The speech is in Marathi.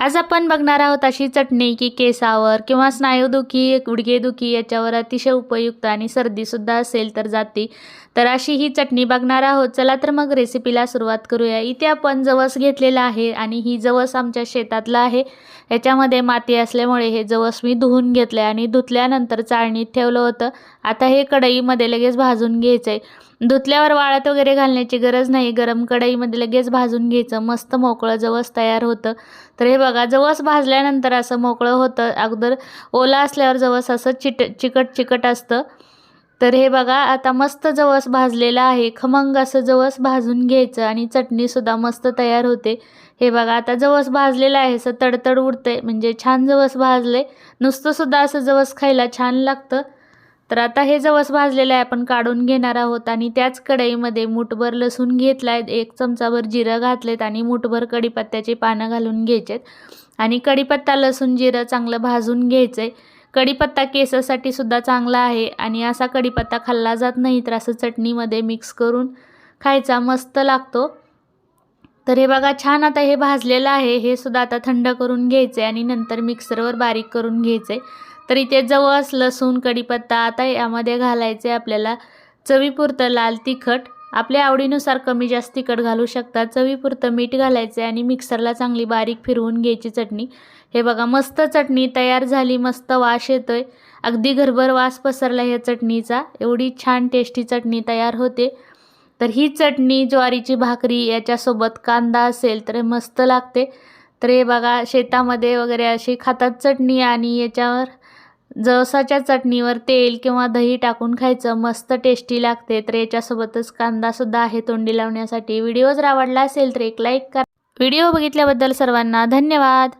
आज आपण बघणार आहोत अशी चटणी की केसावर किंवा स्नायूदुखी गुडघेदुखी याच्यावर अतिशय उपयुक्त आणि सर्दीसुद्धा असेल तर जाती. तर अशी ही चटणी बघणार आहोत. चला तर मग रेसिपीला सुरुवात करूया. इथे आपण जवस घेतलेला आहे आणि ही जवस आमच्या शेतातला आहे. याच्यामध्ये माती असल्यामुळे हे जवस मी धुवून घेतलं आहे आणि धुतल्यानंतर चाळणीत ठेवलं होतं. आता हे कढईमध्ये लगेच भाजून घ्यायचं आहे धुतल्यावर वाळत वगैरे घालण्याची गरज नाही. गरम कढईमध्ये लगेच भाजून घ्यायचं. मस्त मोकळं जवस तयार होतं. तर हे बघा जवस भाजल्यानंतर असं मोकळं होतं. अगोदर ओला असल्यावर जवस असं चिट चिकट चिकट असतं. तर हे बघा आता मस्त जवस भाजलेलं आहे. खमंग असं जवस भाजून घ्यायचं आणि चटणीसुद्धा मस्त तयार होते. हे बघा आता जवस भाजलेलं आहे. असं तडतड उडते म्हणजे छान जवस भाजले. नुसतंसुद्धा असं जवस खायला छान लागतं. तर आता हे जवस भाजलेलं आहे आपण काढून घेणार आहोत आणि त्याच कढईमध्ये मुठभर लसूण घेतला आहे एक चमचाभर जिरं घातलेत आणि मुठभर कढीपत्त्याची पानं घालून घ्यायचेत. आणि कढीपत्ता लसूण जिरं चांगलं भाजून घ्यायचं आहे कढीपत्ता केसासाठी सुद्धा चांगला आहे आणि असा कढीपत्ता खाल्ला जात नाही तर असं चटणीमध्ये मिक्स करून खायचा मस्त लागतो. तर हे बघा छान आता हे भाजलेलं आहे. हे सुद्धा आता थंड करून घ्यायचं आहे आणि नंतर मिक्सरवर बारीक करून घ्यायचं आहे तर इथे जवस लसूण कढीपत्ता आता यामध्ये घालायचे आहे आपल्याला. चवीपुरतं लाल तिखट. आपल्या आवडीनुसार कमी जास्त तिखट घालू शकता. चवीपुरतं मीठ घालायचं आहे आणि मिक्सरला चांगली बारीक फिरवून घ्यायची चटणी. हे बघा मस्त चटणी तयार झाली. मस्त वास येतोय. अगदी घरभर वास पसरला ह्या चटणीचा. एवढी छान टेस्टी चटणी तयार होते. तर ही चटणी ज्वारीची भाकरी याच्यासोबत कांदा असेल तर मस्त लागते. तर हे बघा शेतामध्ये वगैरे अशी खातात चटणी आणि याच्यावर जवसाच्या चटणीवर तेल किंवा दही टाकून खायचं मस्त टेस्टी लागते. तर याच्यासोबतच कांदासुद्धा आहे तोंडी लावण्यासाठी. व्हिडिओ जर आवडला असेल तर एक लाईक करा. व्हिडिओ बघितल्याबद्दल सर्वांना धन्यवाद.